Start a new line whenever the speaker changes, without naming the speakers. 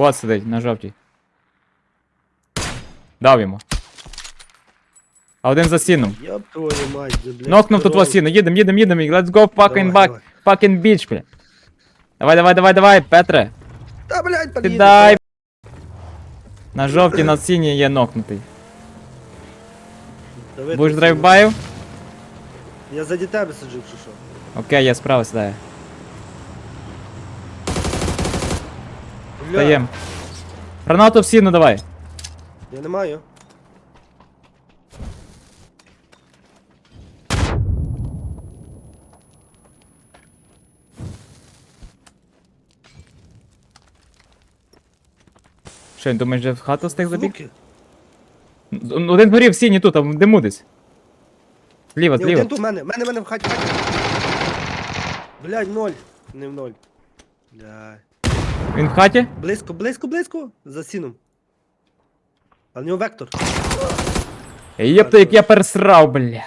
От сидить, на жовтій. Дав йому. А один за сіном.
Йоп твою мать, да, блядь.
Нокнув тут вас сіно. Їдем, їдем, їдем. Let's go fucking
Давай,
back. Fucking bitch, бля. Давай, давай, давай, давай, Петре.
Та, блядь, під'їде.
Кидай. На жовтій на сіній є нокнутий.
Та ви
Будеш
тут
драйвбаю?
Я заді тебе сиджу, чи що?
Окей, я справа сідаю.
Бля,
Даєм. Гранату в сіну давай.
Я не маю.
Що, він думаєш, вже в хату встиг забіг?
Звуки.
Н- Один горів в сіні тут, а в диму десь. Зліва,
Ні,
зліва.
один тут, мене, мене, мене в хаті. в хаті. Блядь, ноль. Не в ноль. Блядь.
Він в хаті?
Близько, близько, близько. За сіном. А в нього вектор.
Єпта, як я пересрав, бля.